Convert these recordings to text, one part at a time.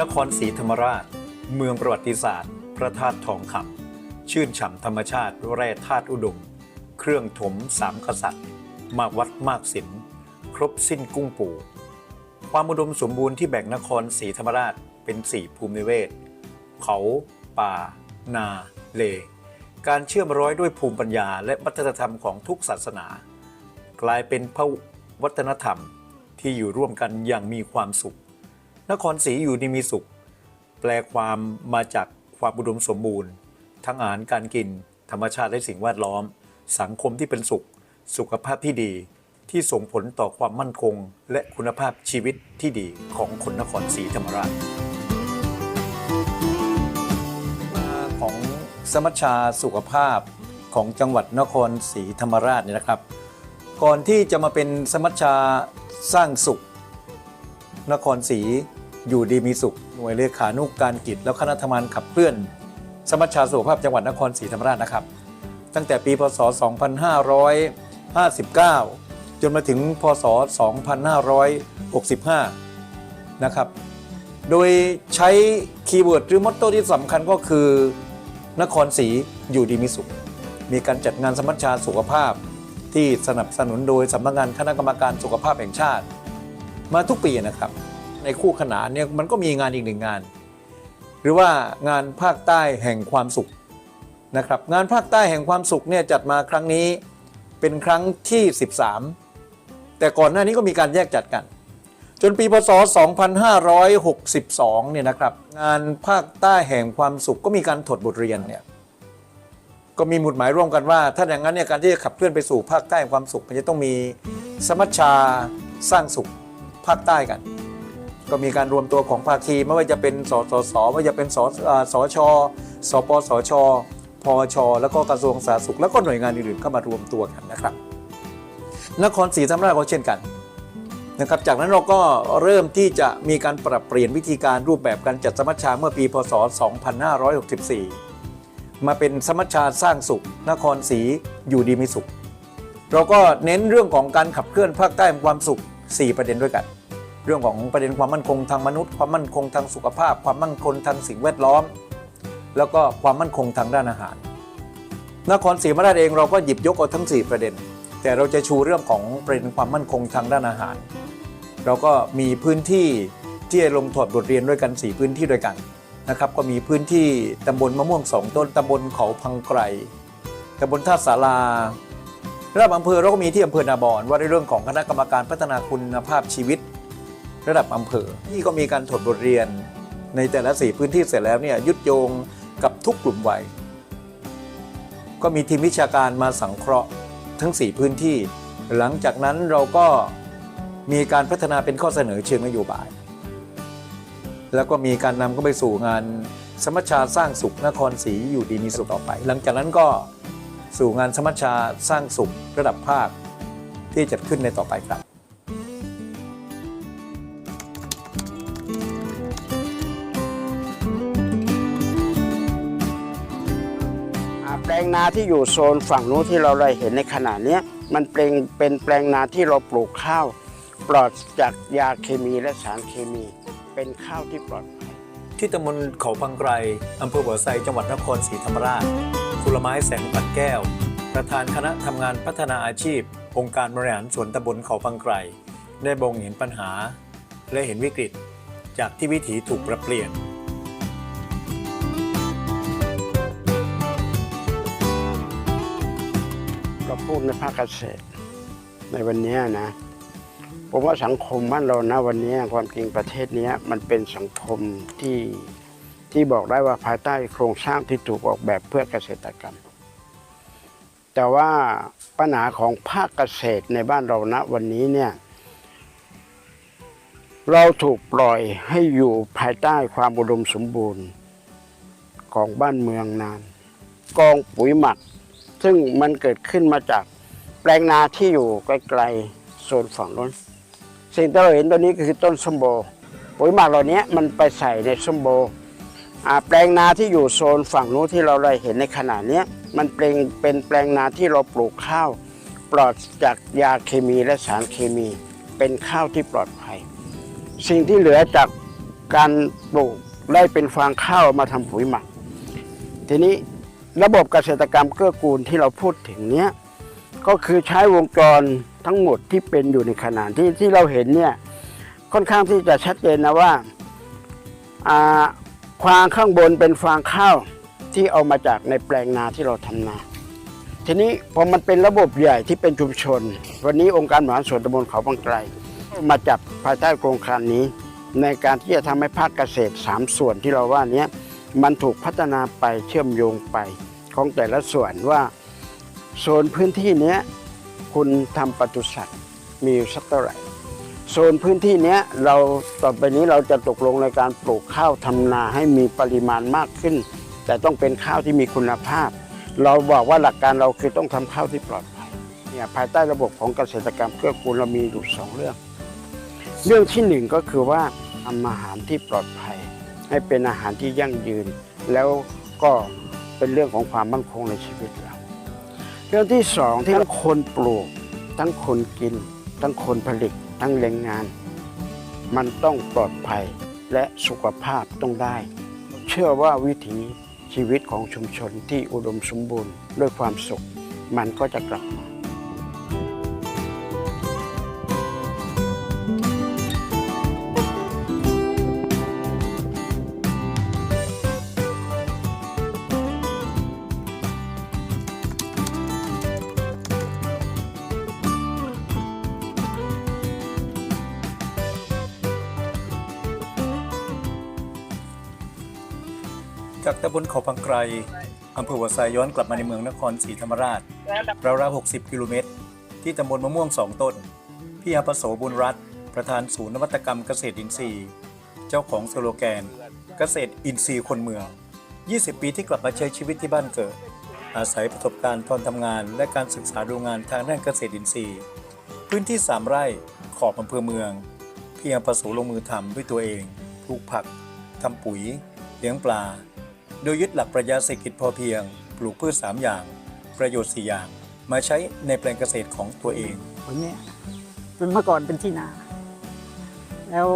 นครศรีธรรมราช เมืองประวัติศาสตร์ พระธาตุทองคำชื่นฉ่ำธรรมชาติแร่ธาตุอุดม เครื่องถมสามกษัตริย์ มากวัดมากศิลป์ครบสิ้นกุ้งปูความอุดมสมบูรณ์ที่แบ่งนครศรีธรรมราชเป็นสี่ภูมิเวศเขา ป่า นา เล การเชื่อมร้อยด้วยภูมิปัญญาและวัฒนธรรมของทุกศาสนา กลายเป็นพระวัฒนธรรม ที่อยู่ร่วมกันอย่างมีความสุข นครศรีอยู่ดีมีสุข แปลความมาจากความอุดมสมบูรณ์ ทั้งอาหารการกิน ธรรมชาติและสิ่งแวดล้อม สังคมที่เป็นสุข สุขภาพที่ดี ที่ส่งผลต่อความมั่นคง และคุณภาพชีวิตที่ดีของคนนครศรีธรรมราชของสมัชชาสุขภาพของจังหวัดนครศรีธรรมราชเนี่ยนะครับ ก่อนที่จะมาเป็นสมัชชาสร้างสุข นครศรีอยู่ดีมีสุข หน่วยเลขานุกการกิจ แล้วคณะทำงานขับเคลื่อน สมัชชาสุขภาพจังหวัดนครศรีธรรมราชนะครับ ตั้งแต่ปีพศ 2559 จนมาถึงพศ 2565 นะครับ โดยใช้คีย์เวิร์ดหรือมอตโต้ที่สำคัญก็คือนครศรีอยู่ดีมีสุข มีการจัดงานสมัชชาสุขภาพ ที่สนับสนุนโดยสำนักงานคณะกรรมการสุขภาพแห่งชาติ มาทุกปีนะครับ ในคู่ขนานเนี่ยมันก็มีงานอีกหนึ่งงาน หรือว่างานภาคใต้แห่งความสุขนะครับงานภาคใต้แห่งความสุขเนี่ยจัดมาครั้งนี้เป็นครั้งที่ 13 แต่ก่อนหน้านี้ก็มีการแยกจัดกัน จนปีพศ 2562 เนี่ยนะครับงานภาคใต้แห่งความสุขก็มีการถดบทเรียนเนี่ย ก็มีหมุดหมายร่วมกันว่า ถ้าอย่างนั้นเนี่ยการที่จะขับเคลื่อนไปสู่ภาคใต้ความสุข มันจะต้องมีสมัชชาสร้างสุขภาคใต้กัน ก็มีการรวมตัวของภาคีไม่ว่าจะเป็นสสสไม่ว่าจะเป็นสอสชสปสชพช แล้วก็กระทรวงสาธารณสุข แล้วก็หน่วยงานอื่นๆเข้ามารวมตัวกันนะครับ นครศรีธรรมราชก็เช่นกันนะครับจากนั้นเราก็เริ่มที่จะมีการปรับเปลี่ยนวิธีการรูปแบบการจัดสมัชชาเมื่อปีพศ 2564 มาเป็นสมัชชาสร้างสุข นครศรีอยู่ดีมีสุข เราก็เน้นเรื่องของการขับเคลื่อนภาคใต้ความสุข 4 ประเด็นด้วยกัน เรื่องของประเด็นความมั่นคงทางมนุษย์ ความมั่นคงทางสุขภาพ ความมั่นคงทางสิ่งแวดล้อม แล้วก็ความมั่นคงทางด้านอาหาร นครศรีธรรมราชเองเราก็หยิบยกเอาทั้ง 4 ประเด็น แต่เราจะชูเรื่องของประเด็นความมั่นคงทางด้านอาหาร เราก็มีพื้นที่ที่จะลงถอดบทเรียนด้วยกัน 4 พื้นที่ด้วยกัน นะครับก็มีพื้นที่ตำบลมะม่วงสองต้นตำบลเขาพังไกรตำบลท่าสาราระดับอำเภอเราก็มีที่อำเภอนาบอนว่าในเรื่องของคณะกรรมการพัฒนาคุณภาพชีวิต ระดับอำเภอที่ก็มีการถอดบทเรียน ในแต่ละสี่พื้นที่เสร็จแล้วเนี่ยยึดโยงกับทุกกลุ่มวัยก็มีทีมวิชาการมาสังเคราะห์ทั้ง 4 พื้นที่ หลังจากนั้นเราก็มีการพัฒนาเป็นข้อเสนอเชิงนโยบาย แล้วก็มีการนำเข้าไปสู่งานสมัชชาสร้างสุขนครศรีอยู่ดีมีสุขต่อไป หลังจากนั้นก็สู่งานสมัชชาสร้างสุขระดับภาคที่จัดขึ้นในต่อไปครับแปลงนาที่อยู่โซนฝั่งนู้นที่เราได้เห็นในขณะนี้มันเป็นเป็นแปลงนาที่เราปลูกข้าว ปลอดจากยาเคมีและสารเคมี เป็นข้าวที่ปลอดภัยที่ตำบลเขาพังไกรอำเภอหัวไซจังหวัดนครศรีธรรมราชสุรไม้แสงปัดแก้ว ประธานคณะทำงานพัฒนาอาชีพ องค์การบริหารส่วนตำบลเขาพังไกรได้บ่งเห็นปัญหา และเห็นวิกฤต จากที่วิถีถูกปรับเปลี่ยนเราพูดในภาคเกษตรในวันเนี้ยนะ ผมว่าสังคมบ้านเรานะวันนี้ความจริงประเทศนี้มันเป็นสังคมที่ที่บอกได้ว่าภายใต้โครงสร้างที่ถูกออกแบบเพื่อเกษตรกรรม แต่ว่าปัญหาของภาคเกษตรในบ้านเรานะวันนี้เนี่ยเราถูกปล่อยให้อยู่ภายใต้ความอุดมสมบูรณ์ของบ้านเมืองนาน กองปุ๋ยหมัก ซึ่งมันเกิดขึ้นมาจากแปลงนาที่อยู่ไกลๆโซนฝั่งโน้น สิ่งที่เราเห็นตัวนี้ก็คือต้นส้มโบปุ๋ยหมักเหล่านี้มันไปใส่ในส้มโบแปลงนาที่อยู่โซนฝั่งนู้นที่เราได้เห็นในขณะนี้มันเป็นเป็นแปลงนาที่เราปลูกข้าว ปลอดจากยาเคมีและสารเคมี เป็นข้าวที่ปลอดภัย สิ่งที่เหลือจากการปลูกได้เป็นฟางข้าวมาทำปุ๋ยหมัก ทีนี้ระบบเกษตรกรรมเกื้อกูลที่เราพูดถึงเนี้ย ก็คือใช้วงจรทั้งหมดที่เป็นอยู่ในขนาดที่ที่เราเห็นเนี่ยค่อนข้างที่จะชัดเจนนะว่าฟางข้างบนเป็นฟางข้าวที่เอามาจากในแปลงนาที่เราทำนา ทีนี้พอมันเป็นระบบใหญ่ที่เป็นชุมชน วันนี้องค์การบริหารส่วนตำบลเขาบางไกล มาจับภายใต้โครงการนี้ ในการที่จะทำให้ภาคเกษตรสามส่วนที่เราว่านี้มันถูกพัฒนาไปเชื่อมโยงไปของแต่ละส่วนว่า โซนพื้นที่เนี้ยคุณทำปศุสัตว์มีอยู่สักเท่าไหร่โซนพื้นที่เนี้ยเราต่อไปนี้เราจะตกลงในการปลูกข้าวทำนาให้มีปริมาณมากขึ้น แต่ต้องเป็นข้าวที่มีคุณภาพ เราบอกว่าหลักการเราคือต้องทำข้าวที่ปลอดภัยเนี่ยภายใต้ระบบของเกษตรกรรมเกื้อกูลเรามีอยู่สองเรื่อง เรื่องที่หนึ่งก็คือว่าทำอาหารที่ปลอดภัย ให้เป็นอาหารที่ยั่งยืน แล้วก็เป็นเรื่องของความมั่นคงในชีวิตเรา เรื่องที่สองที่ทั้งคนปลูก ทั้งคนกิน ทั้งคนผลิต ทั้งแรงงาน มันต้องปลอดภัยและสุขภาพต้องได้ เชื่อว่าวิถีชีวิตของชุมชนที่อุดมสมบูรณ์ด้วยความสุข มันก็จะกลับมา ตำบลเขาพังไกรอำเภอหัวไซย้อนกลับมาในเมืองนครศรีธรรมราชราวๆ60กิโลเมตร ที่ตำบลมะม่วงสองต้น พี่อาปโสบุญรัตน์ประธานศูนย์นวัตกรรมเกษตรอินทรีย์ เจ้าของสโลแกน เกษตรอินทรีย์คนเมือง 20 ปีที่กลับมาใช้ชีวิตที่บ้านเกิด อาศัยประสบการณ์ตอนทำงาน และการศึกษาดูงานทางด้านเกษตรอินทรีย์ พื้นที่ 3 ไร่ขอบอำเภอเมืองพี่อาปโสลงมือทำด้วยตัวเองปลูกผักทำปุ๋ย เลี้ยงปลา โดยยึดหลักปรัชญาเศรษฐกิจพอเพียง ปลูกพืช 3 อย่าง ประโยชน์ 4 อย่าง มาใช้ในแปลงเกษตรของตัวเองผลเนี่ยเป็นเมื่อก่อนเป็นที่นา แล้ว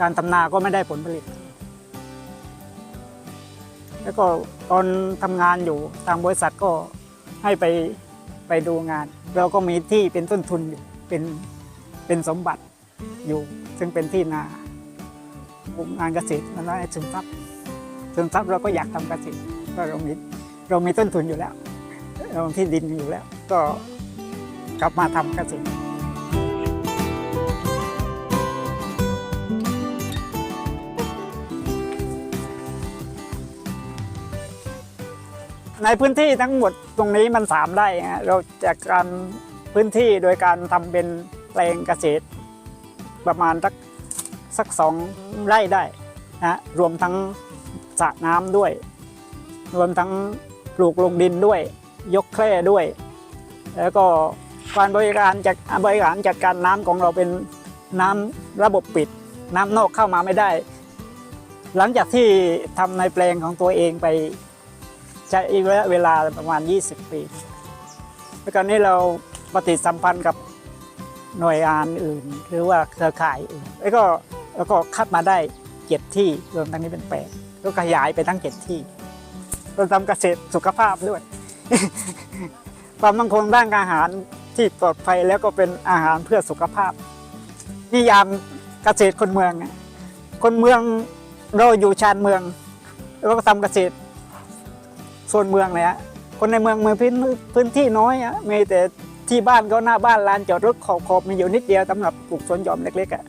การทำนาก็ไม่ได้ผลผลิต แล้วก็ตอนทำงานอยู่ทางบริษัทก็ให้ไปไปดูงาน เราก็มีที่เป็นต้นทุนอยู่เป็นเป็นสมบัติอยู่ ซึ่งเป็นที่นาปลูกงานเกษตรมันได้ซึมซับ ซึมซับเราก็อยากทำเกษตรก็เรามีเรามีต้นทุนอยู่แล้ว เราที่ดินอยู่แล้ว ก็กลับมาทำเกษตรในพื้นที่ทั้งหมดตรงนี้มันสามไร่ฮะเราจากการพื้นที่โดยการทำเป็นแปลงเกษตร ประมาณสักสักสองไร่ได้นะรวมทั้ง สระน้ำด้วย รวมทั้งปลูกลงดินด้วย ยกแคร่ด้วย แล้วก็การบริการจัดบริหารจัดการน้ำของเราเป็นน้ำระบบปิด น้ำนอกเข้ามาไม่ได้ หลังจากที่ทำในแปลงของตัวเองไปใช้ระยะเวลาประมาณ 20 ปีแล้วก็นี้เราปฏิสัมพันธ์กับหน่วยงานอื่น หรือว่าเครือข่ายอื่น แล้วก็แล้วก็คัดมาได้เจ็ดที่รวมทั้งนี้เป็นแปด แล้วขยายไปทั้งเจ็ดที่เราทำเกษตรสุขภาพด้วย ความมั่งคงด้านอาหารที่ปลอดภัยแล้วก็เป็นอาหารเพื่อสุขภาพ นิยามเกษตรคนเมือง คนเมืองเราอยู่ชานเมือง แล้วก็ทำเกษตรโซนเมืองเลยฮะคนในเมืองเมีพื้นพื้นที่น้อยอะมีแต่ที่บ้านก็หน้าบ้านลานจอดรถขอบขอบมีอยู่นิดเดียวสำหรับปลูกสวนหย่อมเล็กๆอะ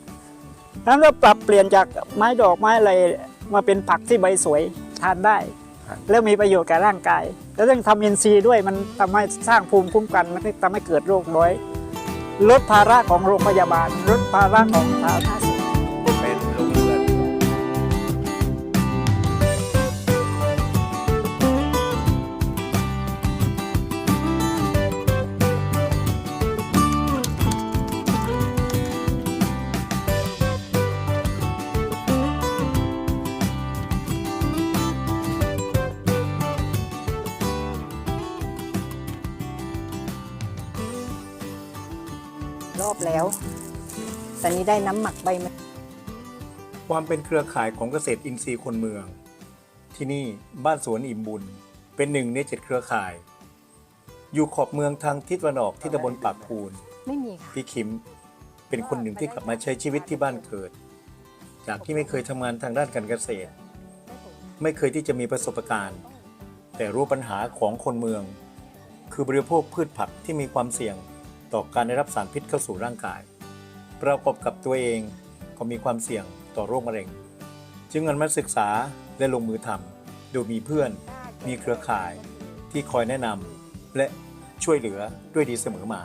นั้นเราปรับเปลี่ยนจากไม้ดอกไม้อะไร มาเป็นผักที่ใบสวยทานได้ครับแล้วมีประโยชน์แก่ร่างกาย แล้วต้องทำอินทรีย์ด้วยมันทำให้สร้างภูมิคุ้มกันมันทำให้เกิดโรคน้อย ลดภาระของโรงพยาบาล ลดภาระของสาธารณสุข รอบแล้ว ตอนนี้ได้น้ำหมักใบมะความเป็นเครือข่ายของเกษตรอินทรีย์คนเมือง ที่นี่บ้านสวนอิ่มบุญ เป็นหนึ่งในเจ็ดเครือข่าย อยู่ขอบเมืองทางทิศตะวันออกที่ตำบลปากพูนไม่มีค่ะพี่คิมเป็นคนหนึ่งที่กลับมาใช้ชีวิตที่บ้านเกิด จากที่ไม่เคยทำงานทางด้านการเกษตร ไม่เคยที่จะมีประสบการณ์ แต่รู้ปัญหาของคนเมือง คือบริโภคพืชผักที่มีความเสี่ยง ต่อการได้รับสารพิษเข้าสู่ร่างกาย ประกอบกับตัวเองก็มีความเสี่ยงต่อโรคมะเร็ง จึงเงินมาศึกษาและลงมือทำโดยมีเพื่อน มีเครือข่ายที่คอยแนะนำและช่วยเหลือด้วยดีเสมอมา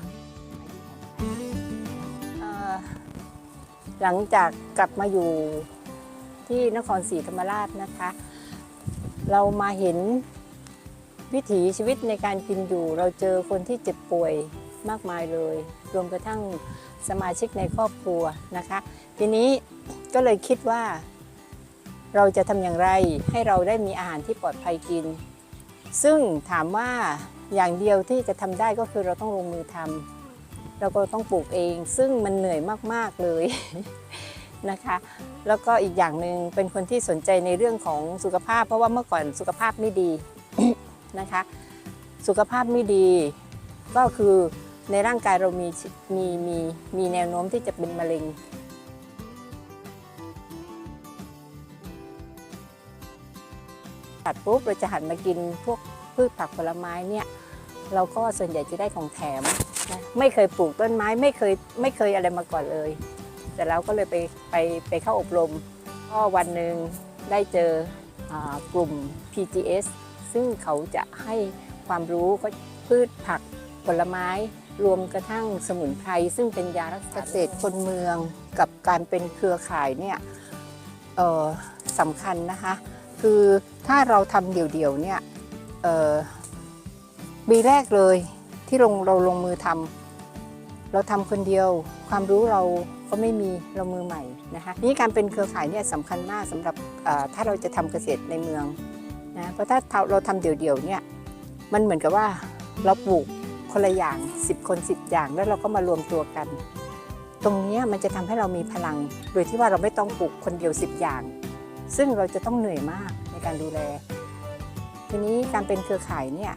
หลังจากกลับมาอยู่ที่นครศรีธรรมราชนะคะ เรามาเห็นวิถีชีวิตในการกินอยู่ เราเจอคนที่เจ็บป่วย มากมายเลย รวมกระทั่งสมาชิกในครอบครัวนะคะ ทีนี้ก็เลยคิดว่า เราจะทำอย่างไรให้เราได้มีอาหารที่ปลอดภัยกิน ซึ่งถามว่าอย่างเดียวที่จะทำได้ก็คือเราต้องลงมือทำเราก็ต้องปลูกเอง ซึ่งมันเหนื่อยมาก ๆ เลยนะคะแล้วก็อีกอย่างหนึ่งเป็นคนที่สนใจในเรื่องของสุขภาพ เพราะว่าเมื่อก่อนสุขภาพไม่ดีนะคะ สุขภาพไม่ดี ก็คือ ในร่างกายเรามีมีมีมีแนวโน้มที่จะเป็นมะเร็งตัดปุ๊บเราจะหันมากินพวกพืชผักผลไม้เนี่ยเราก็ส่วนใหญ่จะได้ของแถมนะไม่เคยปลูกต้นไม้ไม่เคยไม่เคยอะไรมาก่อนเลย แต่เราก็เลยไปไปไปเข้าอบรม ก็วันหนึ่งได้เจออกลุ่ม PGS ซึ่งเขาจะให้ความรู้ก็พืชผักผลไม้ รวมกระทั่งสมุนไพรซึ่งเป็นยารักษาเกษตรคนเมืองกับการเป็นเครือข่ายเนี่ยสำคัญนะคะ คือถ้าเราทำเดี่ยวๆเนี่ยปีแรกเลยที่ลงเราลงมือทำเราทำคนเดียว ความรู้เราก็ไม่มีเรามือใหม่นะคะนี่การเป็นเครือข่ายเนี่ยสำคัญมากสำหรับถ้าเราจะทำเกษตรในเมืองนะเพราะถ้าเราทำเดี่ยวๆเนี่ยมันเหมือนกับว่าเราปลูก คนละอย่าง 10 คน 10 อย่างแล้วเราก็มารวมตัวกัน ตรงนี้มันจะทำให้เรามีพลัง โดยที่ว่าเราไม่ต้องปลูกคนเดียว 10 อย่าง ซึ่งเราจะต้องเหนื่อยมากในการดูแล ทีนี้การเป็นเครือข่ายเนี่ย